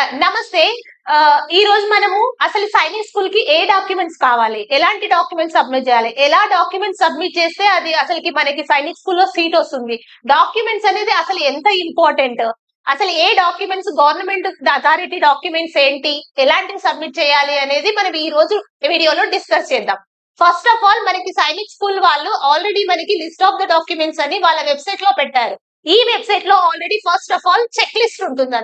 Uh, నమస్తే. Uh, ఈ రోజు మనము అసలు సైనిక్ స్కూల్కి ఏ డాక్యుమెంట్స్ కావాలి? ఎలాంటి డాక్యుమెంట్స్ సబ్మిట్ చేయాలి? ఎలా డాక్యుమెంట్స్ సబ్మిట్ చేస్తే అది అసలుకి మనకి సైనిక్ స్కూల్లో సీట్ వస్తుంది? డాక్యుమెంట్స్ అనేది అసలు ఎంత ఇంపార్టెంట్? అసలు ఏ డాక్యుమెంట్స్ గవర్నమెంట్ అథారిటీ డాక్యుమెంట్స్ ఏంటి? ఎలాంటివి సబ్మిట్ చేయాలి అనేది మనం ఈ రోజు వీడియోలో డిస్కస్ చేద్దాం. ఫస్ట్ ఆఫ్ ఆల్ మనకి సైనిక్ స్కూల్ వాళ్ళు ఆల్రెడీ మనకి లిస్ట్ ఆఫ్ ద డాక్యుమెంట్స్ అని వాళ్ళ వెబ్సైట్లో పెట్టారు. ఈ వెబ్సైట్లో already first of all check list ఉంటుంది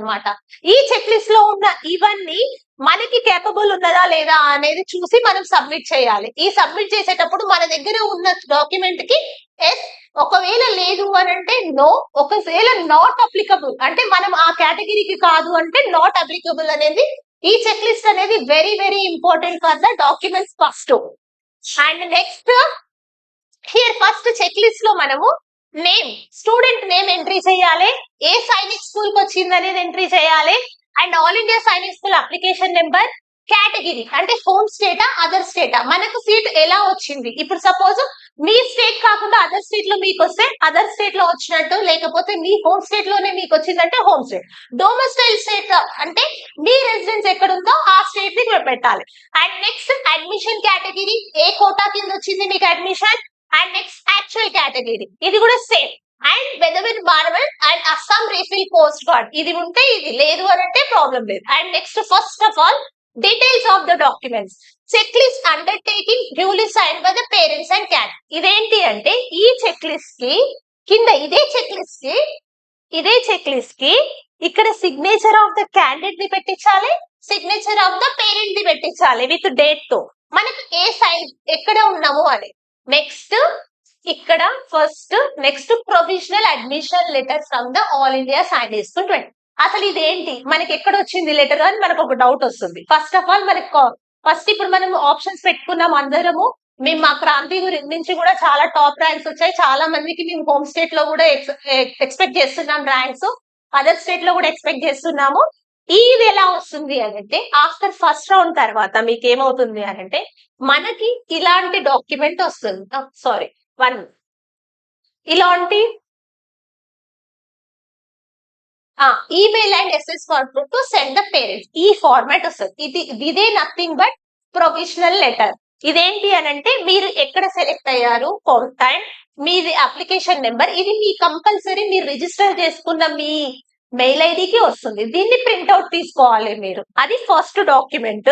ఈ చెక్ లిస్ట్లో ఉన్న ఇవన్నీ మనకి కేపబుల్ ఉన్నదా లేదా అనేది చూసి మనం సబ్మిట్ చేయాలి. ఈ సబ్మిట్ చేసేటప్పుడు మన దగ్గర ఉన్న డాక్యుమెంట్కి ఎస్ ఒకవేళ లేదు అని అంటే నో ఒకవేళ నాట్ అప్లికబుల్ అంటే మనం ఆ కేటగిరీకి కాదు అంటే నాట్ అప్లికబుల్ అనేది ఈ చెక్ లిస్ట్ అనేది very very important for the documents first. And next here first check లిస్ట్లో మనము నేమ్ స్టూడెంట్ నేమ్ ఎంట్రీ చేయాలి. ఏ సైనిక్ స్కూల్కి వచ్చింది అనేది ఎంట్రీ చేయాలి. And all India Sainik school application number category అంటే హోమ్ స్టేటా అదర్ స్టేటా. మనకు సీట్ ఎలా వచ్చింది? ఇప్పుడు సపోజ్ మీ స్టేట్ కాకుండా అదర్ స్టేట్లో మీకు వస్తే అదర్ స్టేట్లో వచ్చినట్టు లేకపోతే మీ హోమ్ స్టేట్లోనే మీకు వచ్చిందంటే హోమ్ స్టేట్. డొమెస్టైల్ స్టేట్ అంటే మీ రెసిడెన్స్ ఎక్కడ ఉందో ఆ స్టేట్ని పెట్టాలి. అండ్ నెక్స్ట్ అడ్మిషన్ కేటగిరీ ఏ కోటా కింద వచ్చింది మీకు admission? And next actual category ఇది కూడా సేమ్ అండ్ వెదవిన్ Barwell and Assam rifles post guard ఇది ఉంటే ఇది లేదు అని అంటే ప్రాబ్లం లేదు. And next first of all details of the documents check list undertaking duly sign by the parents and cat ఇదేంటి అంటే ఈ చెక్ లిస్ట్కి కింద ఇదే చెక్ లిస్ట్కి ఇదే చెక్ లిస్ట్కి ఇక్కడ సిగ్నేచర్ ఆఫ్ ద క్యాండిడేట్ ది పెట్టించాలి సిగ్నేచర్ ఆఫ్ ద పేరెంట్ ది పెట్టించాలి విత్ డేట్తో. మనకి ఏ సైన్ ఎక్కడ ఉన్నాము అని. నెక్స్ట్ ఇక్కడ first next provisional admission letter from the all India Sainik school twenty అసలు ఇదేంటి? మనకి ఎక్కడ వచ్చింది లెటర్ అని మనకు ఒక డౌట్ వస్తుంది. ఫస్ట్ ఆఫ్ ఆల్ మనకి ఫస్ట్ ఇప్పుడు మనం ఆప్షన్స్ పెట్టుకున్నాం అందరము. మేము మా క్రాంతి గురించి నుంచి కూడా చాలా టాప్ ర్యాంక్స్ వచ్చాయి. చాలా మందికి మేము హోమ్ స్టేట్లో కూడా ఎక్స్పెక్ట్ చేస్తున్నాం ర్యాంక్స్ అదర్ స్టేట్లో కూడా ఎక్స్పెక్ట్ చేస్తున్నాము. ఇది ఎలా వస్తుంది అని అంటే ఆఫ్టర్ ఫస్ట్ రౌండ్ తర్వాత మీకు ఏమవుతుంది అని అంటే మనకి ఇలాంటి డాక్యుమెంట్ వస్తుంది. సారీ వన్ ఇలాంటి email and SS proof to send the parents. ఈ ఫార్మాట్ వస్తుంది. ఇది ఇదే నథింగ్ బట్ ప్రొవిజనల్ లెటర్. ఇదేంటి అని అంటే మీరు ఎక్కడ సెలెక్ట్ అయ్యారు టైం మీది అప్లికేషన్ నెంబర్ ఇది మీ కంపల్సరీ మీరు రిజిస్టర్ చేసుకున్న మీ మెయిల్ ఐడికి వస్తుంది. దీన్ని ప్రింట్అవుట్ తీసుకోవాలి మీరు. అది ఫస్ట్ డాక్యుమెంట్.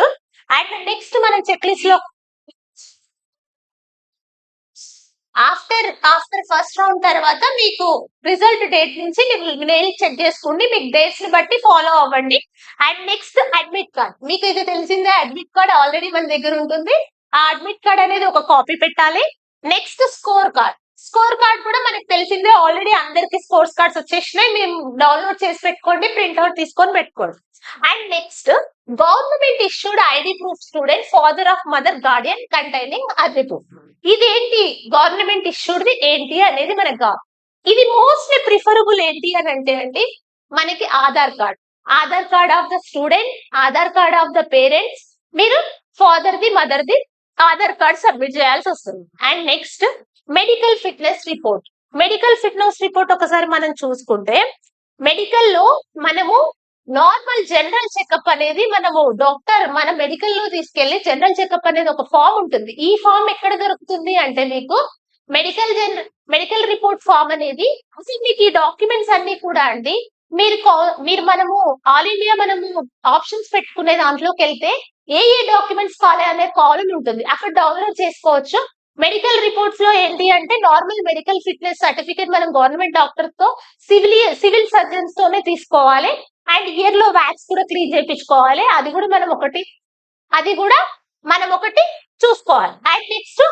అండ్ నెక్స్ట్ మనం చెక్ లిస్ట్లో ఆఫ్టర్ ఆఫ్టర్ ఫస్ట్ రౌండ్ తర్వాత మీకు రిజల్ట్ డేట్ నుంచి మెయిల్ చెక్ చేసుకోండి. మీకు డేట్స్ని బట్టి ఫాలో అవ్వండి. And next admit card. మీకు ఇది తెలిసిందే అడ్మిట్ కార్డ్ ఆల్రెడీ మన దగ్గర ఉంటుంది. ఆ అడ్మిట్ కార్డ్ అనేది ఒక కాపీ పెట్టాలి. Next score card. Score card కూడా మనకు తెలిసిందే. ఆల్రెడీ అందరికి స్కోర్స్ కార్డ్స్ వచ్చేసినాయి. మేము డౌన్లోడ్ చేసి పెట్టుకోండి ప్రింట్అవుట్ తీసుకొని పెట్టుకోండి. And next government issued ID proof student father of mother guardian containing అర్రీ proof ఇదేంటి గవర్నమెంట్ ఇష్యూడ్ది ఏంటి? అనేది మనకు కావాలి ఇది మోస్ట్లీ ప్రిఫరబుల్ ఏంటి అని అంటే అండి మనకి Aadhaar card Aadhaar card of the student Aadhaar card of the parents మీరు ఫాదర్ ది మదర్ ది ఆధార్ కార్డ్ సబ్మిట్ చేయాల్సి వస్తుంది. And next medical fitness report medical fitness report ఒకసారి మనం చూసుకుంటే మెడికల్లో మనము నార్మల్ జనరల్ చెకప్ అనేది మనము డాక్టర్ మన మెడికల్లో తీసుకెళ్ళి జనరల్ చెకప్ అనేది ఒక ఫామ్ ఉంటుంది. ఈ ఫామ్ ఎక్కడ దొరుకుతుంది అంటే మీకు medical general medical report form అనేది అసలు మీకు ఈ డాక్యుమెంట్స్ అన్ని కూడా అండి. మీరు మీరు మనము ఆల్ ఇండియా మనము ఆప్షన్స్ పెట్టుకునే దాంట్లోకి వెళ్తే ఏ ఏ డాక్యుమెంట్స్ కావాలి అనే కాలం ఉంటుంది. అక్కడ డౌన్లోడ్ చేసుకోవచ్చు. మెడికల్ రిపోర్ట్స్లో ఏంటి అంటే నార్మల్ మెడికల్ ఫిట్నెస్ సర్టిఫికేట్ మనం గవర్నమెంట్ డాక్టర్తో సివిల్ సివిల్ సర్జన్స్ తోనే తీసుకోవాలి. అండ్ ఇయర్లో వ్యాక్స్ కూడా క్లీన్ చేయించుకోవాలి. అది కూడా మనం ఒకటి అది కూడా మనం ఒకటి చూసుకోవాలి. And next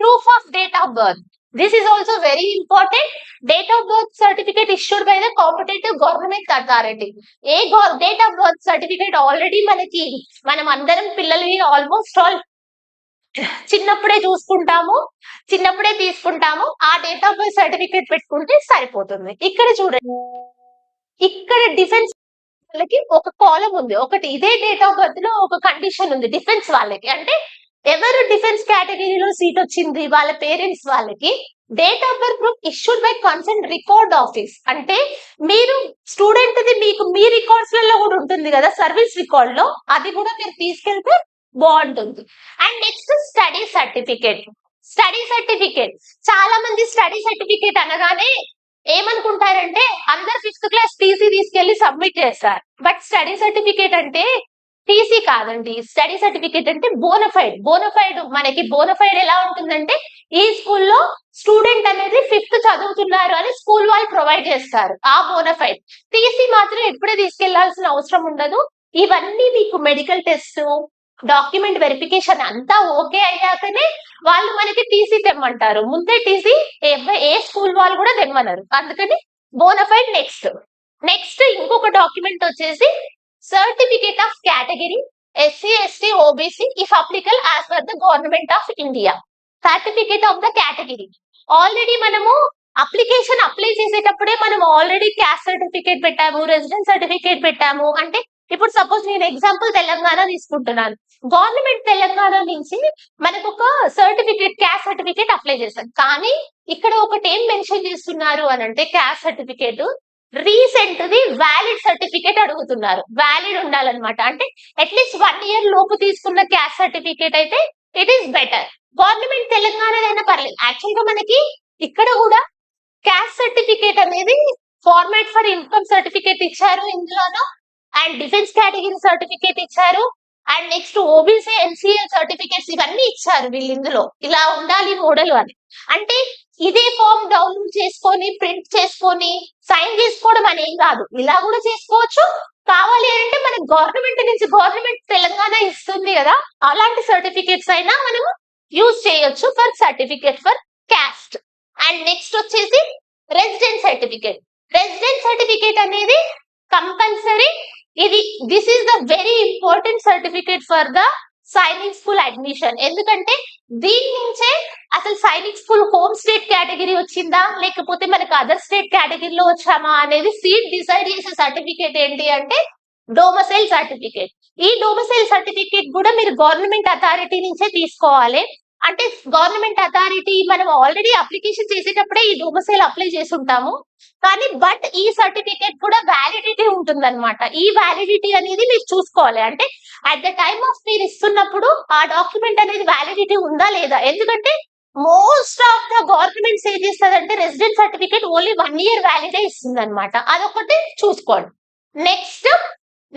proof of date of birth. This is also very important date of birth certificate issued by the competitive government authority a date of birth certificate already మనకి మనం అందరం పిల్లల్ని ఆల్మోస్ట్ ఆల్ చిన్నప్పుడే చూసుకుంటాము చిన్నప్పుడే తీసుకుంటాము ఆ డేట్ ఆఫ్ బర్త్ సర్టిఫికేట్ పెట్టుకుంటే సరిపోతుంది. ఇక్కడ చూడండి ఇక్కడ డిఫెన్స్ వాళ్ళకి ఒక కాలం ఉంది. ఒకటి ఇదే డేట్ ఆఫ్ బర్త్లో ఒక కండిషన్ ఉంది డిఫెన్స్ వాళ్ళకి. అంటే ఎవరు డిఫెన్స్ కేటగిరీలో సీట్ వచ్చింది వాళ్ళ పేరెంట్స్ వాళ్ళకి date of birth proof issued by concern record office. అంటే మీరు స్టూడెంట్ ది మీకు మీ రికార్డ్స్లలో కూడా ఉంటుంది కదా సర్వీస్ రికార్డ్లో అది కూడా మీరు తీసుకెళ్తే బాగుంటుంది. And next study certificate study certificate చాలా మంది స్టడీ సర్టిఫికేట్ అనగానే ఏమనుకుంటారంటే అందరు ఫిఫ్త్ క్లాస్ టీసీ తీసుకెళ్ళి సబ్మిట్ చేస్తారు. బట్ స్టడీ సర్టిఫికేట్ అంటే టీసీ కాదండి. స్టడీ సర్టిఫికేట్ అంటే బోనఫైడ్ బోనఫైడ్ మనకి బోనఫైడ్ ఎలా ఉంటుందంటే ఈ స్కూల్లో స్టూడెంట్ అనేది ఫిఫ్త్ చదువుతున్నారు అని స్కూల్ వాళ్ళు ప్రొవైడ్ చేస్తారు. ఆ బోనఫైడ్ టీసీ మాత్రం ఎప్పుడే తీసుకెళ్ళాల్సిన అవసరం ఉండదు. ఇవన్నీ మీకు మెడికల్ టెస్ట్ డాక్యుమెంట్ వెరిఫికేషన్ అంతా ఓకే అయ్యాకనే వాళ్ళు మనకి టీసీ తెమ్మంటారు. ముందే టీసీ ఏ స్కూల్ వాళ్ళు కూడా తెమ్మన్నారు అందుకని బోనఫైడ్ నెక్స్ట్ నెక్స్ట్ ఇంకొక డాక్యుమెంట్ వచ్చేసి certificate of category SC ST OBC if applicable as per the government of India certificate of the category already మనము అప్లికేషన్ అప్లై చేసేటప్పుడే మనం ఆల్రెడీ క్యాస్ట్ సర్టిఫికేట్ పెట్టాము రెసిడెన్స్ సర్టిఫికేట్ పెట్టాము. అంటే ఇప్పుడు సపోజ్ నేను ఎగ్జాంపుల్ తెలంగాణ తీసుకుంటున్నాను. గవర్నమెంట్ తెలంగాణ నుంచి మనకు ఒక సర్టిఫికేట్ క్యాస్ట్ సర్టిఫికేట్ అప్లై చేశారు. కానీ ఇక్కడ ఒకటి ఏం మెన్షన్ చేస్తున్నారు అని అంటే caste certificate. Recent the valid certificate అడుగుతున్నారు. వ్యాలిడ్ ఉండాలన్నమాట. అంటే అట్లీస్ట్ వన్ ఇయర్ లోపు తీసుకున్న క్యాస్ట్ సర్టిఫికేట్ అయితే it is better government Telangana పర్లేదు. యాక్చువల్గా మనకి ఇక్కడ కూడా క్యాస్ట్ సర్టిఫికేట్ అనేది ఫార్మాట్ ఫర్ ఇన్కమ్ సర్టిఫికేట్ ఇచ్చారు ఇందులోనూ. అండ్ డిఫెన్స్ కేటగిరీ సర్టిఫికేట్ ఇచ్చారు. And next OBC NCL certificates ఇవన్నీ ఇచ్చారు వీళ్ళు ఇందులో. ఇలా ఉండాలి మోడల్ అని. అంటే ఇదే ఫామ్ డౌన్లోడ్ చేసుకొని ప్రింట్ చేసుకొని సైన్ చేసుకోవడం అనేం కాదు. ఇలా కూడా చేసుకోవచ్చు. కావాలి అంటే మన గవర్నమెంట్ నుంచి గవర్నమెంట్ తెలంగాణ ఇస్తుంది కదా. అలాంటి సర్టిఫికేట్స్ అయినా మనము యూజ్ చేయొచ్చు for certificate for caste. And next వచ్చేసి రెసిడెంట్ సర్టిఫికేట్. రెసిడెంట్ సర్టిఫికేట్ అనేది కంపల్సరీ ఇది this is the very important certificate for the Sainik school admission ఎందుకంటే దీని నుంచే అసలు Sainik school home state category వచ్చిందా? లేకపోతే మనకు అదర్ స్టేట్ కేటగిరీలో వచ్చామా? అనేది సీట్ డిసైడ్ చేసే సర్టిఫికేట్ ఏంటి అంటే డోమసైల్ సర్టిఫికేట్ ఈ డోమసైల్ సర్టిఫికేట్ కూడా మీరు గవర్నమెంట్ అథారిటీ నుంచే తీసుకోవాలి. అంటే గవర్నమెంట్ అథారిటీ మనం ఆల్రెడీ అప్లికేషన్ చేసేటప్పుడే ఈ డోమసైల్ అప్లై చేసి ఉంటాము కానీ బట్ ఈ సర్టిఫికేట్ కూడా వ్యాలిడిటీ ఉంటుందన్నమాట. ఈ వ్యాలిడిటీ అనేది మీరు చూసుకోవాలి. అంటే అట్ ద టైమ్ ఆఫ్ మీరు ఇస్తున్నప్పుడు ఆ డాక్యుమెంట్ అనేది వ్యాలిడిటీ ఉందా లేదా? ఎందుకంటే మోస్ట్ ఆఫ్ ద గవర్నమెంట్స్ ఏం చేస్తుందంటే resident certificate only one year వ్యాలిడే ఇస్తుంది అనమాట అదొకటి చూసుకోండి. నెక్స్ట్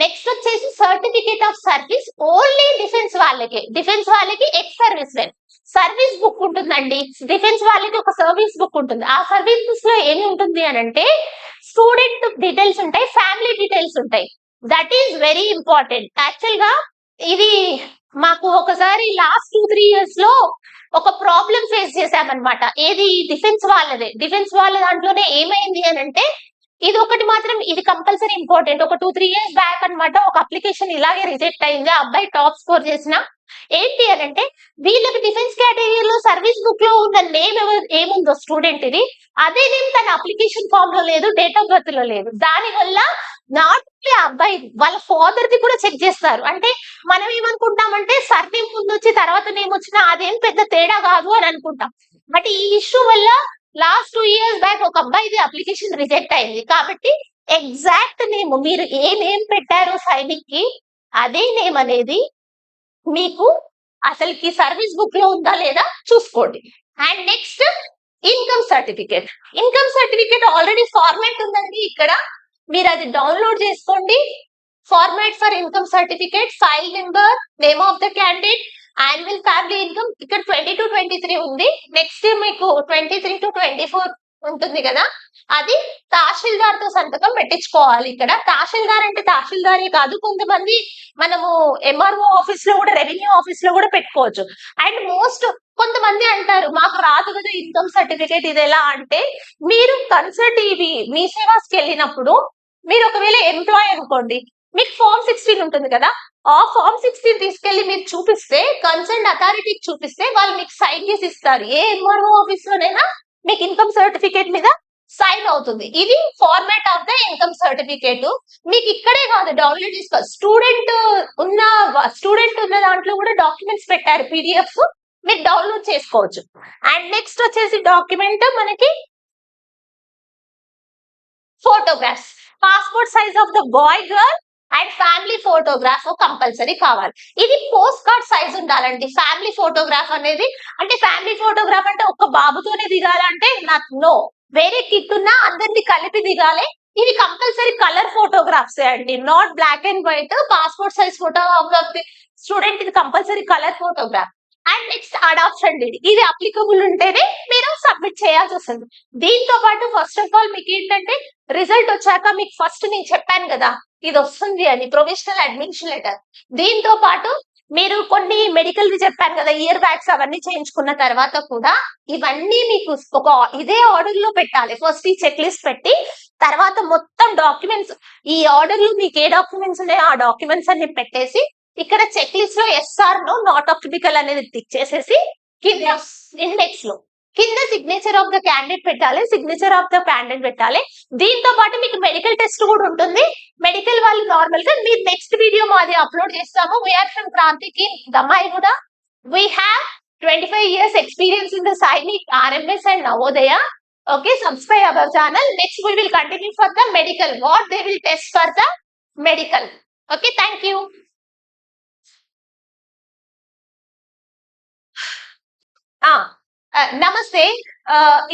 నెక్స్ట్ వచ్చేసి certificate of service only defence వాళ్ళకి. డిఫెన్స్ వాళ్ళకి ex service men service book ఉంటుందండి. డిఫెన్స్ వాళ్ళకి ఒక సర్వీస్ బుక్ ఉంటుంది. ఆ సర్వీస్ బుక్లో ఏమి ఉంటుంది అని అంటే స్టూడెంట్ డీటెయిల్స్ ఉంటాయి ఫ్యామిలీ డీటెయిల్స్ ఉంటాయి. దట్ ఈస్ వెరీ ఇంపార్టెంట్ యాక్చువల్గా ఇది మాకు ఒకసారి లాస్ట్ టూ త్రీ ఇయర్స్లో ఒక ప్రాబ్లం ఫేస్ చేసామన్నమాట ఏది డిఫెన్స్ వాళ్ళదే. డిఫెన్స్ వాళ్ళ దాంట్లోనే ఏమైంది అని అంటే ఇది ఒకటి మాత్రం ఇది కంపల్సరీ ఇంపార్టెంట్. ఒక టూ త్రీ ఇయర్స్ బ్యాక్ అన్నమాట ఒక అప్లికేషన్ ఇలాగే రిజెక్ట్ అయింది. ఆ అబ్బాయి టాప్ స్కోర్ చేసిన. ఏంటి అని అంటే వీళ్ళకి డిఫెన్స్ కేటగిరీలో సర్వీస్ బుక్లో ఉన్న నేమ్ ఏముందో స్టూడెంట్ ఇది. అదే నేమ్ తన అప్లికేషన్ ఫామ్లో లేదు డేట్ ఆఫ్ బర్త్లో లేదు. దాని వల్ల నాట్ ఓన్లీ అబ్బాయి వాళ్ళ ఫాదర్ ది కూడా చెక్ చేస్తారు. అంటే మనం ఏమనుకుంటామంటే సర్నేమ్ ముందు వచ్చి తర్వాత నేమ్ వచ్చినా అదేం పెద్ద తేడా కాదు అని అనుకుంటాం. బట్ ఈ ఇష్యూ వల్ల లాస్ట్ టూ ఇయర్స్ బ్యాక్ ఒక అబ్బాయిది అప్లికేషన్ రిజెక్ట్ అయింది. కాబట్టి ఎగ్జాక్ట్ నేమ్ మీరు ఏ నేమ్ పెట్టారో సైనిక్కి అదే నేమ్ అనేది మీకు అసలుకి సర్వీస్ బుక్లో ఉందా లేదా చూసుకోండి. And next income certificate income certificate already format ఉందండి ఇక్కడ. మీరు అది డౌన్లోడ్ చేసుకోండి. Format for income certificate file number name of the candidate annual family income ఇక్కడ ట్వంటీ టు ట్వంటీ త్రీ ఉంది నెక్స్ట్ మీకు twenty three to twenty four ఉంటుంది కదా. అది తహసీల్దార్తో సంతకం పెట్టించుకోవాలి ఇక్కడ. తహసీల్దార్ అంటే తహసీల్దారే కాదు. కొంతమంది మనము ఎంఆర్ఓ ఆఫీస్లో కూడా రెవెన్యూ ఆఫీస్లో కూడా పెట్టుకోవచ్చు. అండ్ మోస్ట్ కొంతమంది అంటారు మాకు రాదు కదా ఇన్కమ్ సర్టిఫికేట్ ఇది ఎలా? అంటే మీరు కన్సల్ట్ ఇవి మీ సేవాస్కి వెళ్ళినప్పుడు మీరు ఒకవేళ ఎంప్లాయ్ అనుకోండి మీకు ఫామ్ సిక్స్టీన్ ఉంటుంది కదా? ఆ ఫామ్ సిక్స్టీన్ తీసుకెళ్ళి మీరు చూపిస్తే కన్సర్న్ అథారిటీకి చూపిస్తే వాళ్ళు మీకు సైన్ చేసి ఇస్తారు. ఏ ఎంఆర్ఓ ఆఫీస్ లోనైనా మీకు ఇన్కమ్ సర్టిఫికేట్ మీద సైన్ అవుతుంది. ఇది format of the income certificate మీకు ఇక్కడే కాదు డౌన్లోడ్ చేసుకో. స్టూడెంట్ ఉన్న స్టూడెంట్ ఉన్న దాంట్లో కూడా డాక్యుమెంట్స్ పెట్టారు పీడిఎఫ్ మీరు డౌన్లోడ్ చేసుకోవచ్చు. అండ్ నెక్స్ట్ వచ్చేసి డాక్యుమెంట్ మనకి photographs passport size of the boy girl and family photograph compulsory కావాలి. ఇది పోస్ట్ కార్డ్ సైజ్ ఉండాలండి. ఫ్యామిలీ ఫోటోగ్రాఫ్ అనేది అంటే ఫ్యామిలీ ఫోటోగ్రాఫ్ అంటే ఒక్క బాబుతోనే దిగాలంటే నాకు నో. వేరే కిట్ ఉన్నా అందరినీ కలిపి దిగాలి. ఇవి కంపల్సరీ కలర్ ఫోటోగ్రాఫ్స్ అండి. Not black and white passport size photo student ఇది compulsory colour photograph. And next adoption deed ఇది అప్లికబుల్ ఉంటేనే మీరు సబ్మిట్ చేయాల్సి వస్తుంది. దీంతో పాటు ఫస్ట్ ఆఫ్ ఆల్ మీకు ఏంటంటే రిజల్ట్ వచ్చాక మీకు ఫస్ట్ నేను చెప్పాను కదా ఇది వస్తుంది అని ప్రొవిజనల్ అడ్మిషన్ లెటర్ దీంతో పాటు మీరు కొన్ని మెడికల్ వి చెప్పాను కదా ఇయర్ బ్యాగ్స్ అవన్నీ చేయించుకున్న తర్వాత కూడా ఇవన్నీ మీకు ఒక ఇదే ఆర్డర్లో పెట్టాలి. ఫస్ట్ ఈ చెక్ లిస్ట్ పెట్టి తర్వాత మొత్తం డాక్యుమెంట్స్ ఈ ఆర్డర్లో మీకు ఏ డాక్యుమెంట్స్ ఉన్నాయో ఆ డాక్యుమెంట్స్ అన్ని పెట్టేసి ఇక్కడ చెక్ లిస్ట్లో ఎస్ఆర్ నో నాట్ అప్లికల్ అనేది టిక్ చేసేసి కింద ఇండెక్స్లో. కింద సిగ్నేచర్ ఆఫ్ ద క్యాండిడేట్ పెట్టాలి. సిగ్నేచర్ ఆఫ్ ద క్యాండిడేట్ పెట్టాలి. దీంతో పాటు మీకు మెడికల్ టెస్ట్ కూడా ఉంటుంది. మెడికల్ వాళ్ళు నార్మల్గా మీరు నెక్స్ట్ వీడియో మాది అప్లోడ్ చేస్తాము. వీఆర్ ఫ్రమ్ క్రాంతికి దమ్మాయి కూడా we have twenty five years experience in the Sainik RMS and Navodaya okay subscribe our channel next we will continue for the medical what they will test for the medical okay thank you ah, ah, నమస్తే.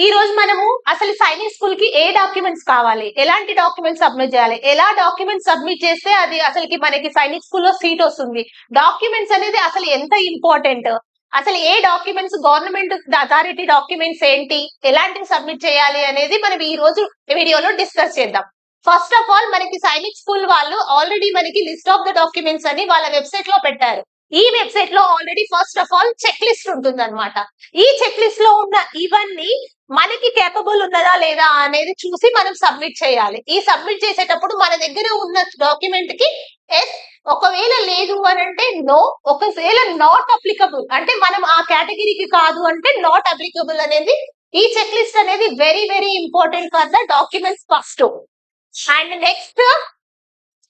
ఈ రోజు మనము అసలు సైనిక్ స్కూల్కి ఏ documents కావాలి? ఎలాంటి documents submit చేయాలి? ఎలా డాక్యుమెంట్స్ సబ్మిట్ చేస్తే అది అసలుకి మనకి సైనిక్ స్కూల్లో సీట్ వస్తుంది? డాక్యుమెంట్స్ అనేది అసలు ఎంత ఇంపార్టెంట్? అసలు ఏ డాక్యుమెంట్స్ గవర్నమెంట్ అథారిటీ డాక్యుమెంట్స్ ఏంటి? ఎలాంటివి సబ్మిట్ చేయాలి అనేది మనం ఈ రోజు వీడియోలో డిస్కస్ చేద్దాం. ఫస్ట్ ఆఫ్ ఆల్ మనకి సైనిక్ స్కూల్ వాళ్ళు ఆల్రెడీ మనకి లిస్ట్ ఆఫ్ ద డాక్యుమెంట్స్ అని వాళ్ళ వెబ్సైట్లో పెట్టారు. ఈ వెబ్సైట్లో already first of all check list ఉంటుంది ఈ చెక్ లిస్ట్లో ఉన్న ఇవన్నీ మనకి కేపబుల్ ఉన్నదా లేదా అనేది చూసి మనం సబ్మిట్ చేయాలి. ఈ సబ్మిట్ చేసేటప్పుడు మన దగ్గర ఉన్న డాక్యుమెంట్కి ఎస్ ఒకవేళ లేదు అని అంటే నో ఒకవేళ నాట్ అప్లికబుల్ అంటే మనం ఆ కేటగిరీకి కాదు అంటే నాట్ అప్లికబుల్ అనేది ఈ చెక్ లిస్ట్ అనేది very very important for the documents first and next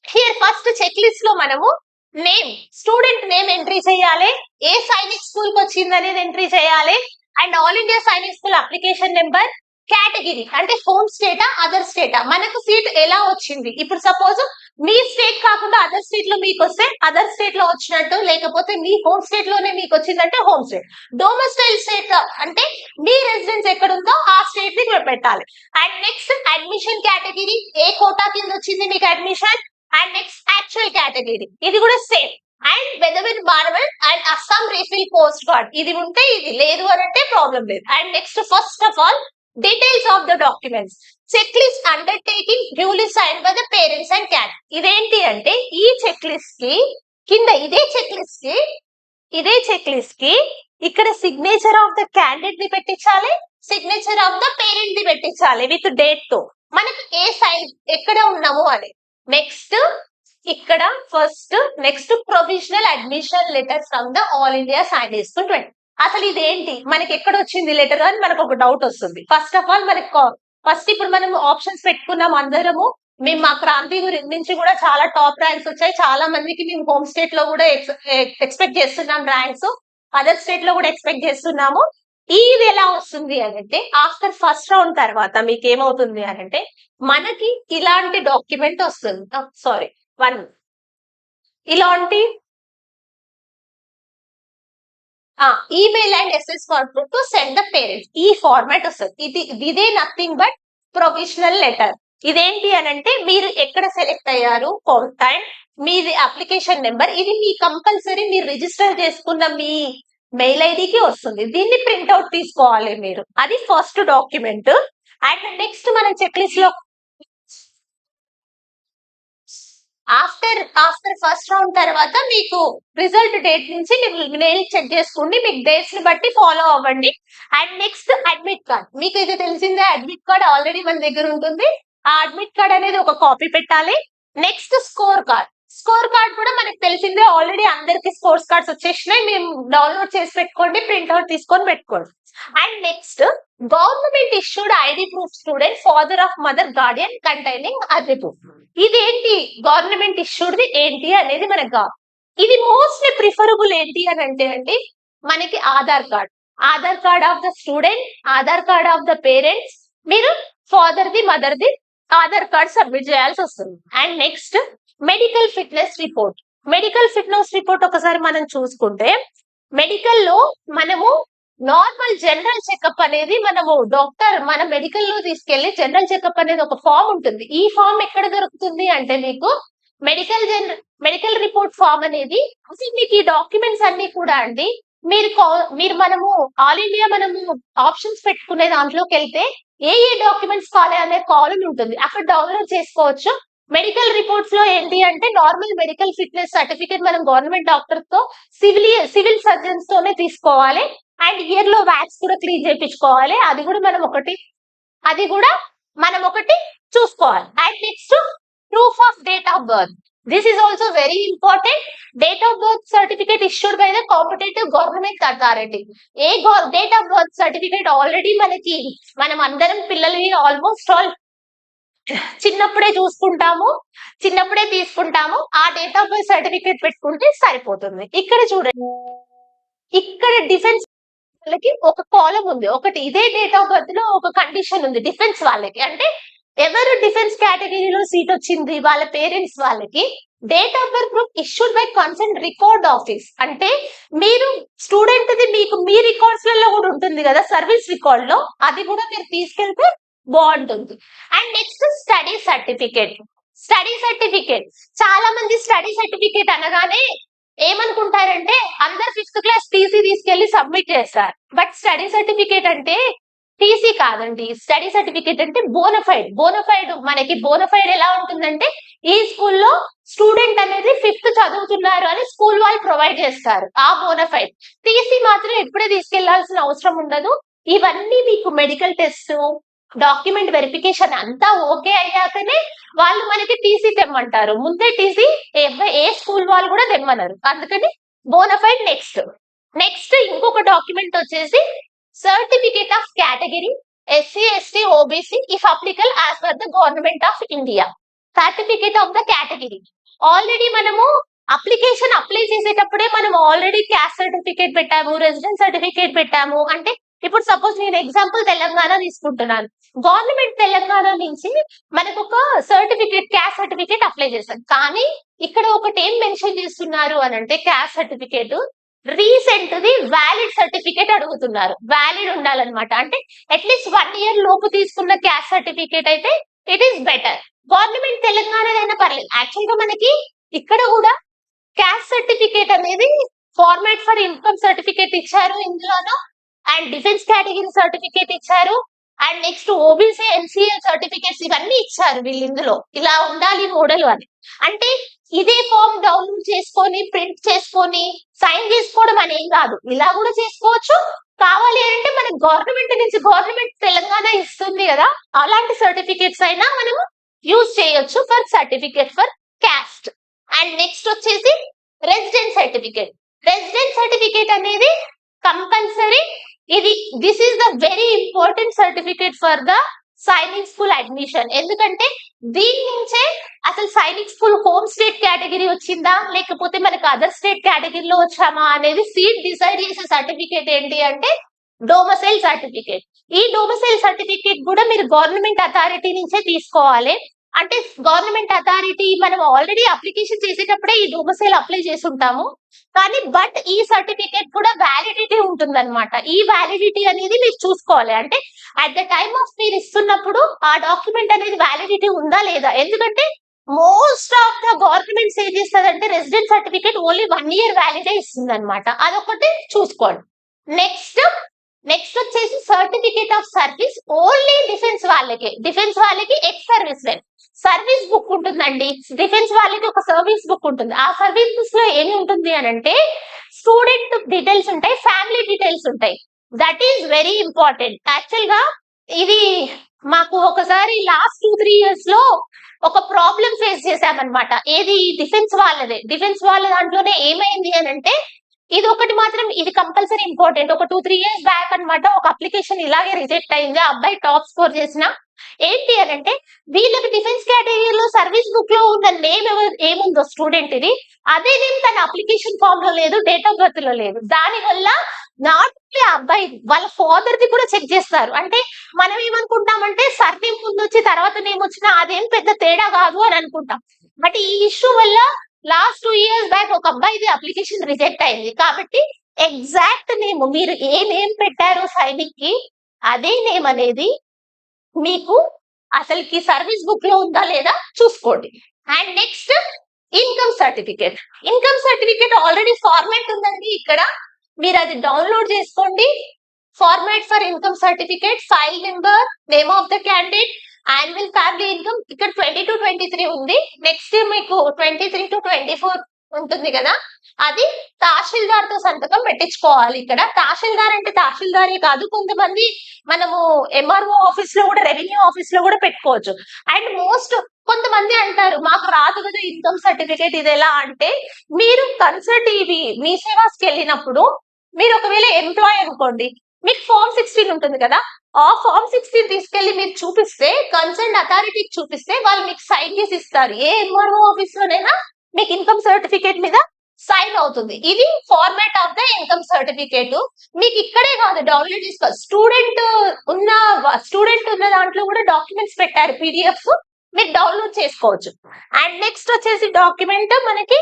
here first check లిస్ట్లో మనము నేమ్ స్టూడెంట్ నేమ్ ఎంట్రీ చేయాలి. ఏ సైనిక్ స్కూల్కి వచ్చింది అనేది ఎంట్రీ చేయాలి. And all India Sainik school application number category అంటే హోమ్ స్టేటా అదర్ స్టేటా మనకు సీట్ ఎలా వచ్చింది? ఇప్పుడు సపోజ్ మీ స్టేట్ కాకుండా అదర్ స్టేట్లో మీకు వస్తే అదర్ స్టేట్లో వచ్చినట్టు లేకపోతే మీ హోమ్ స్టేట్లోనే మీకు వచ్చిందంటే హోమ్ స్టేట్ డోమస్టైల్ స్టేట్ అంటే మీ రెసిడెన్స్ ఎక్కడ ఉందో ఆ స్టేట్ని పెట్టాలి. అండ్ నెక్స్ట్ అడ్మిషన్ కేటగిరీ ఏ కోటా కింద వచ్చింది మీకు admission and next actual category ఇది కూడా సేమ్ అండ్ వెదవిన్ marvel and Assam rifle coast guard ఇది ఉంటే ఇది లేదు అని అంటే ప్రాబ్లం లేదు. And next first of all details of the documents check list undertaking duly sign by the parents and cat ఇదేంటి అంటే ఈ చెక్ లిస్ట్కి కింద ఇదే చెక్ లిస్ట్కి ఇదే చెక్ లిస్ట్కి ఇక్కడ సిగ్నేచర్ ఆఫ్ ద క్యాండిడేట్ని పెట్టించాలి సిగ్నేచర్ ఆఫ్ ద పేరెంట్ని పెట్టించాలి విత్ డేట్తో. మనకి ఏ సైన్ ఎక్కడ ఉన్నాము అని. నెక్స్ట్ ఇక్కడ first next provisional admission letter from the all India Sainik school twenty అసలు ఇదేంటి? మనకి ఎక్కడ వచ్చింది లెటర్ అని మనకు ఒక డౌట్ వస్తుంది. ఫస్ట్ ఆఫ్ ఆల్ మనకి ఫస్ట్ ఇప్పుడు మనం ఆప్షన్స్ పెట్టుకున్నాం అందరము. మేము మా క్రాంతి గురించి నుంచి కూడా చాలా టాప్ ర్యాంక్స్ వచ్చాయి. చాలా మందికి మేము హోమ్ స్టేట్లో కూడా ఎక్స్పెక్ట్ చేస్తున్నాం ర్యాంక్స్ అదర్ స్టేట్లో కూడా ఎక్స్పెక్ట్ చేస్తున్నాము. ఇది ఎలా వస్తుంది అని అంటే ఆఫ్టర్ ఫస్ట్ రౌండ్ తర్వాత మీకు ఏమవుతుంది అని అంటే మనకి ఇలాంటి డాక్యుమెంట్ వస్తుంది. Ah, సారీ వన్ ఇలాంటి email and SS format to send the parents ఈ ఫార్మాట్ వస్తుంది. ఇది ఇదే నథింగ్ బట్ ప్రొవిజనల్ లెటర్ ఇదేంటి అని అంటే మీరు ఎక్కడ సెలెక్ట్ అయ్యారు టైం మీది అప్లికేషన్ నెంబర్ ఇది మీ కంపల్సరీ మీరు రిజిస్టర్ చేసుకున్న మీ మెయిల్ ఐడికి వస్తుంది. దీన్ని ప్రింట్అవుట్ తీసుకోవాలి మీరు. అది ఫస్ట్ డాక్యుమెంట్. అండ్ నెక్స్ట్ మనం చెక్ లిస్ట్లో ఆఫ్టర్ ఆఫ్టర్ ఫస్ట్ రౌండ్ తర్వాత మీకు రిజల్ట్ డేట్ నుంచి మెయిల్ చెక్ చేసుకోండి. మీకు డేట్స్ని బట్టి ఫాలో అవ్వండి. And next admit card. మీకు ఇది తెలిసిందే అడ్మిట్ కార్డ్ ఆల్రెడీ మన దగ్గర ఉంటుంది. ఆ అడ్మిట్ కార్డ్ అనేది ఒక కాపీ పెట్టాలి. Next score card. Score card కూడా మనకి తెలిసిందే. ఆల్రెడీ అందరికి స్కోర్స్ కార్డ్స్ వచ్చేసినాయి. మేము డౌన్లోడ్ చేసి పెట్టుకోండి ప్రింట్అవుట్ తీసుకొని పెట్టుకోండి. And next government issued ID proof student father of mother guardian containing ID proof ఇదేంటి? గవర్నమెంట్ ఇష్యూడ్ ఏంటి అనేది మనకు కావాలి ఇది మోస్ట్లీ ప్రిఫరబుల్ ఏంటి అని అంటే అండి మనకి Aadhaar card. Aadhaar card of the student Aadhaar card of the parents మీరు ఫాదర్ ది మదర్ ది ఆధార్ కార్డ్ సబ్మిట్ చేయాల్సి వస్తుంది. And next medical fitness report. Medical fitness report ఒకసారి మనం చూసుకుంటే మెడికల్లో మనము నార్మల్ జనరల్ చెకప్ అనేది మనము డాక్టర్ మన మెడికల్లో తీసుకెళ్ళి జనరల్ చెకప్ అనేది ఒక ఫామ్ ఉంటుంది. ఈ ఫామ్ ఎక్కడ దొరుకుతుంది అంటే మీకు medical general medical report form అనేది అసలు మీకు ఈ డాక్యుమెంట్స్ అన్ని కూడా అండి. మీరు కా- మీరు మనము ఆల్ ఇండియా మనము ఆప్షన్స్ పెట్టుకునే దాంట్లోకి వెళ్తే ఏ ఏ డాక్యుమెంట్స్ కావాలి అనే కాలం ఉంటుంది. అక్కడ డౌన్లోడ్ చేసుకోవచ్చు. మెడికల్ రిపోర్ట్స్లో ఏంటి అంటే నార్మల్ మెడికల్ ఫిట్నెస్ సర్టిఫికేట్ మనం గవర్నమెంట్ డాక్టర్తో సివిల్ సివిల్ సర్జన్స్ తోనే తీసుకోవాలి. అండ్ ఇయర్లో వ్యాక్స్ కూడా క్లీన్ చేయించుకోవాలి. అది కూడా మనం ఒకటి అది కూడా మనం ఒకటి చూసుకోవాలి. And next proof of date of birth this is also very important date of birth certificate issued by the competitive government authority a date of birth certificate already మనకి మనం అందరం పిల్లల్ని ఆల్మోస్ట్ ఆల్ చిన్నప్పుడే చూసుకుంటాము చిన్నప్పుడే తీసుకుంటాము ఆ డేట్ ఆఫ్ బర్త్ సర్టిఫికేట్ పెట్టుకుంటే సరిపోతుంది. ఇక్కడ చూడండి. ఇక్కడ డిఫెన్స్ వాళ్ళకి ఒక కాలం ఉంది. ఒకటి ఇదే డేట్ ఆఫ్ బర్త్లో ఒక కండిషన్ ఉంది డిఫెన్స్ వాళ్ళకి. అంటే ఎవరు డిఫెన్స్ కేటగిరీలో సీట్ వచ్చింది? వాళ్ళ పేరెంట్స్ వాళ్ళకి date of birth proof issued by concern record office. అంటే మీరు స్టూడెంట్ ది మీకు మీ రికార్డ్స్లలో కూడా ఉంటుంది కదా సర్వీస్ రికార్డ్లో. అది కూడా మీరు తీసుకెళ్తే బాగుంటుంది. And next study certificate. Study certificate. చాలా మంది స్టడీ సర్టిఫికేట్ అనగానే ఏమనుకుంటారంటే అందరు ఫిఫ్త్ క్లాస్ టీసీ తీసుకెళ్ళి సబ్మిట్ చేస్తారు. బట్ స్టడీ సర్టిఫికేట్ అంటే టీసీ కాదండి. స్టడీ సర్టిఫికేట్ అంటే బోనఫైడ్ బోనఫైడ్ మనకి బోనఫైడ్ ఎలా ఉంటుందంటే ఈ స్కూల్లో స్టూడెంట్ అనేది ఫిఫ్త్ చదువుతున్నారు అని స్కూల్ వాళ్ళు ప్రొవైడ్ చేస్తారు. ఆ బోనఫైడ్ టీసీ మాత్రం ఎప్పుడే తీసుకెళ్ళాల్సిన అవసరం ఉండదు. ఇవన్నీ మీకు మెడికల్ టెస్ట్ డాక్యుమెంట్ వెరిఫికేషన్ అంతా ఓకే అయ్యాకనే వాళ్ళు మనకి టీసీ తెమ్మంటారు. ముందే టీసీ ఏ స్కూల్ వాళ్ళు కూడా తెమ్మన్నారు అందుకని బోనఫైడ్ నెక్స్ట్ నెక్స్ట్ ఇంకొక డాక్యుమెంట్ వచ్చేసి certificate of category SC ST OBC if applicable as per the government of India certificate of the category already మనము అప్లికేషన్ అప్లై చేసేటప్పుడే మనం ఆల్రెడీ క్యాస్ట్ సర్టిఫికేట్ పెట్టాము రెసిడెంట్ సర్టిఫికేట్ పెట్టాము. అంటే ఇప్పుడు సపోజ్ నేను ఎగ్జాంపుల్ తెలంగాణ తీసుకుంటున్నాను. గవర్నమెంట్ తెలంగాణ నుంచి మనకు ఒక సర్టిఫికేట్ క్యాస్ట్ సర్టిఫికేట్ అప్లై చేశాను కానీ ఇక్కడ ఒకటి ఏం మెన్షన్ చేస్తున్నారు అని అంటే caste certificate recent the valid certificate అడుగుతున్నారు. వ్యాలిడ్ ఉండాలన్నమాట. అంటే అట్లీస్ట్ వన్ ఇయర్ లోపు తీసుకున్న క్యాష్ సర్టిఫికేట్ అయితే ఇట్ ఈస్ బెటర్. గవర్నమెంట్ తెలంగాణదైనా పర్లేదు. యాక్చువల్గా మనకి ఇక్కడ కూడా క్యాష్ సర్టిఫికేట్ అనేది ఫార్మాట్ ఫర్ ఇన్కమ్ సర్టిఫికేట్ ఇచ్చారు ఇందులోనూ. అండ్ డిఫెన్స్ కేటగిరీ సర్టిఫికేట్ ఇచ్చారు. And next OBC NCL certificates ఇవన్నీ ఇచ్చారు వీళ్ళు ఇందులో. ఇలా ఉండాలి మోడల్ అని. అంటే ఇదే ఫామ్ డౌన్లోడ్ చేసుకొని ప్రింట్ చేసుకొని సైన్ చేసుకోవడం అనేం కాదు. ఇలా కూడా చేసుకోవచ్చు. కావాలి అంటే మనకి గవర్నమెంట్ నుంచి గవర్నమెంట్ తెలంగాణ ఇస్తుంది కదా. అలాంటి సర్టిఫికేట్స్ అయినా మనము యూజ్ చేయొచ్చు for certificate for caste and next వచ్చేసి రెసిడెంట్ సర్టిఫికేట్ రెసిడెంట్ సర్టిఫికేట్ అనేది కంపల్సరీ ఇది this is the very important certificate for the Sainik school admission ఎందుకంటే దీని నుంచే అసలు Sainik school home state category వచ్చిందా? లేకపోతే మనకి అదర్ స్టేట్ కేటగిరీలో వచ్చామా? అనేది సీట్ డిసైడ్ చేసే సర్టిఫికేట్ ఏంటి అంటే డోమసైల్ సర్టిఫికేట్ ఈ డోమసైల్ సర్టిఫికేట్ కూడా మీరు గవర్నమెంట్ అథారిటీ నుంచే తీసుకోవాలి. అంటే గవర్నమెంట్ అథారిటీ మనం ఆల్రెడీ అప్లికేషన్ చేసేటప్పుడే ఈ డొమసైల్ అప్లై చేసి ఉంటాము. కానీ బట్ ఈ సర్టిఫికేట్ కూడా వ్యాలిడిటీ ఉంటుందన్నమాట. ఈ వ్యాలిడిటీ అనేది మీరు చూసుకోవాలి. అంటే అట్ ద టైమ్ ఆఫ్ మీరు ఇస్తున్నప్పుడు ఆ డాక్యుమెంట్ అనేది వ్యాలిడిటీ ఉందా లేదా? ఎందుకంటే మోస్ట్ ఆఫ్ ద గవర్నమెంట్స్ ఏం చేస్తుందంటే resident certificate only one year వ్యాలిడే ఇస్తుంది అనమాట అదొకటి చూసుకోండి. నెక్స్ట్ నెక్స్ట్ వచ్చేసి certificate of service only defence వాళ్ళకి. డిఫెన్స్ వాళ్ళకి ex service men service book ఉంటుందండి. డిఫెన్స్ వాళ్ళకి ఒక సర్వీస్ బుక్ ఉంటుంది. ఆ సర్వీస్లో ఏమి ఉంటుంది అని అంటే స్టూడెంట్ డీటెయిల్స్ ఉంటాయి ఫ్యామిలీ డీటెయిల్స్ ఉంటాయి. That is very important. యాక్చువల్గా ఇది మాకు ఒకసారి లాస్ట్ టూ త్రీ ఇయర్స్లో ఒక ప్రాబ్లం ఫేస్ చేసామన్నమాట ఏది డిఫెన్స్ వాళ్ళదే. డిఫెన్స్ వాళ్ళ దాంట్లోనే ఏమైంది అని అంటే ఇది ఒకటి మాత్రం ఇది కంపల్సరీ ఇంపార్టెంట్. ఒక టూ త్రీ ఇయర్స్ బ్యాక్ అన్నమాట ఒక అప్లికేషన్ ఇలాగే రిజెక్ట్ అయింది. ఆ అబ్బాయి టాప్ స్కోర్ చేసిన ఏంటి అని అంటే వీళ్ళకి డిఫెన్స్ కేటగిరీలో సర్వీస్ బుక్లో ఉన్న నేమ్ ఏముందో స్టూడెంట్ ఇది అదే నేమ్ తన అప్లికేషన్ ఫామ్లో లేదు డేట్ ఆఫ్ బర్త్లో లేదు. దాని వల్ల నాట్ ఓన్లీ ఆ అబ్బాయి వాళ్ళ ఫాదర్ ది కూడా చెక్ చేస్తారు. అంటే మనం ఏమనుకుంటామంటే సర్నేమ్ ముందు వచ్చి తర్వాత నేమ్ వచ్చినా అదేం పెద్ద తేడా కాదు అని అనుకుంటాం. బట్ ఈ ఇష్యూ వల్ల లాస్ట్ టూ ఇయర్స్ బ్యాక్ ఒక అబ్బాయిది అప్లికేషన్ రిజెక్ట్ అయింది. కాబట్టి ఎగ్జాక్ట్ నేమ్ మీరు ఏ నేమ్ పెట్టారో సైనిక్కి అదే నేమ్ అనేది మీకు అసలుకి సర్వీస్ బుక్లో ఉందా లేదా చూసుకోండి. And next income certificate income certificate already format ఉందండి ఇక్కడ. మీరు అది డౌన్లోడ్ చేసుకోండి. Format for income certificate file number name of the candidate annual family income ఇక్కడ ట్వంటీ టు ట్వంటీ త్రీ ఉంది నెక్స్ట్ మీకు twenty three to twenty four ఉంటుంది కదా? అది తహసీల్దార్తో సంతకం పెట్టించుకోవాలి ఇక్కడ. తహసీల్దార్ అంటే తహసీల్దారే కాదు కొంతమంది మనము ఎంఆర్ఓ ఆఫీస్లో కూడా రెవెన్యూ ఆఫీస్లో కూడా పెట్టుకోవచ్చు. అండ్ మోస్ట్ కొంతమంది అంటారు మాకు రాదు కదా ఇన్కమ్ సర్టిఫికేట్ ఇది ఎలా? అంటే మీరు కన్సల్ట్ ఇవి మీ సేవాస్కి వెళ్ళినప్పుడు మీరు ఒకవేళ ఎంప్లాయ్ అనుకోండి మీకు ఫామ్ సిక్స్టీన్ ఉంటుంది కదా? ఆ ఫామ్ సిక్స్టీన్ తీసుకెళ్ళి మీరు చూపిస్తే కన్సర్న్ అథారిటీకి చూపిస్తే వాళ్ళు మీకు సైన్ చేసి ఇస్తారు. ఏ ఎంఆర్ఓ ఆఫీస్ లోనైనా మీకు ఇన్కమ్ సర్టిఫికేట్ మీద సైన్ అవుతుంది. ఇది format of the income certificate మీకు ఇక్కడే కాదు డౌన్లోడ్ చేసుకో. స్టూడెంట్ ఉన్న స్టూడెంట్ ఉన్న దాంట్లో కూడా డాక్యుమెంట్స్ పెట్టారు పీడిఎఫ్ మీరు డౌన్లోడ్ చేసుకోవచ్చు. అండ్ నెక్స్ట్ వచ్చేసి డాక్యుమెంట్ మనకి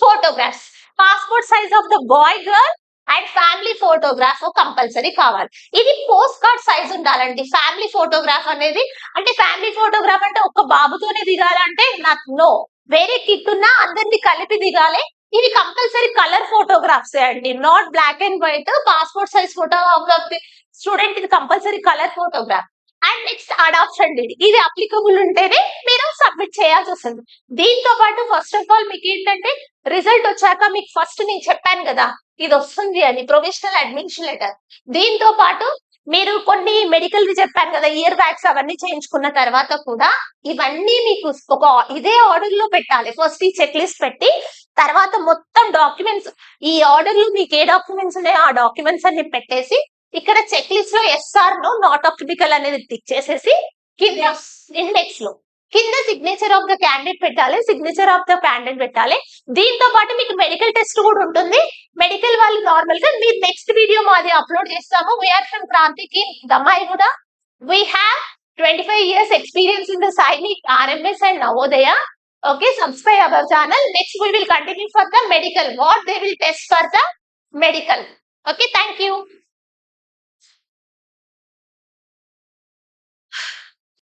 photographs passport size of the boy girl and family photograph compulsory కావాలి. ఇది పోస్ట్ కార్డ్ సైజ్ ఉండాలండి. ఫ్యామిలీ ఫోటోగ్రాఫ్ అనేది అంటే ఫ్యామిలీ ఫోటోగ్రాఫ్ అంటే ఒక బాబుతోనే దిగాలంటే నాకు నో. వేరే కిట్ ఉన్నా అందరినీ కలిపి దిగాలి. ఇవి కంపల్సరీ కలర్ ఫోటోగ్రాఫ్స్ అండి. Not black and white passport size photograph student ఇది compulsory colour photograph. And next adoption deed ఇది అప్లికబుల్ ఉంటేనే మీరు సబ్మిట్ చేయాల్సి వస్తుంది. దీంతో పాటు ఫస్ట్ ఆఫ్ ఆల్ మీకు ఏంటంటే రిజల్ట్ వచ్చాక మీకు ఫస్ట్ నేను చెప్పాను కదా ఇది వస్తుంది అని ప్రొఫెషనల్ అడ్మిషన్ లెటర్ దీంతో పాటు మీరు కొన్ని మెడికల్ చెప్పాను కదా ఇయర్ బ్యాగ్స్ అవన్నీ చేయించుకున్న తర్వాత కూడా ఇవన్నీ మీకు ఒక ఇదే ఆర్డర్లో పెట్టాలి. ఫస్ట్ ఈ చెక్ లిస్ట్ పెట్టి తర్వాత మొత్తం డాక్యుమెంట్స్ ఈ ఆర్డర్లో మీకు ఏ డాక్యుమెంట్స్ ఉన్నాయో ఆ డాక్యుమెంట్స్ అన్ని పెట్టేసి ఇక్కడ చెక్ లిస్ట్లో ఎస్ఆర్ నో నాట్ ఆక్టిపికల్ అనేది టిక్ చేసేసి కింద ఇండెక్స్లో. కింద సిగ్నేచర్ ఆఫ్ ద క్యాండిడేట్ పెట్టాలి సిగ్నేచర్ ఆఫ్ ద క్యాండిడేట్ పెట్టాలి. దీంతో పాటు మీకు మెడికల్ టెస్ట్ కూడా ఉంటుంది. మెడికల్ వాళ్ళు నార్మల్గా మీరు నెక్స్ట్ వీడియో మాది అప్లోడ్ చేస్తాము. వీఆర్ ఫ్రమ్ క్రాంతికి దమ్మాయి కూడా we have twenty five years experience in the Sainik RMS and Navodaya okay subscribe our channel. Next we will continue for the medical. What they will test for the medical. Okay thank you.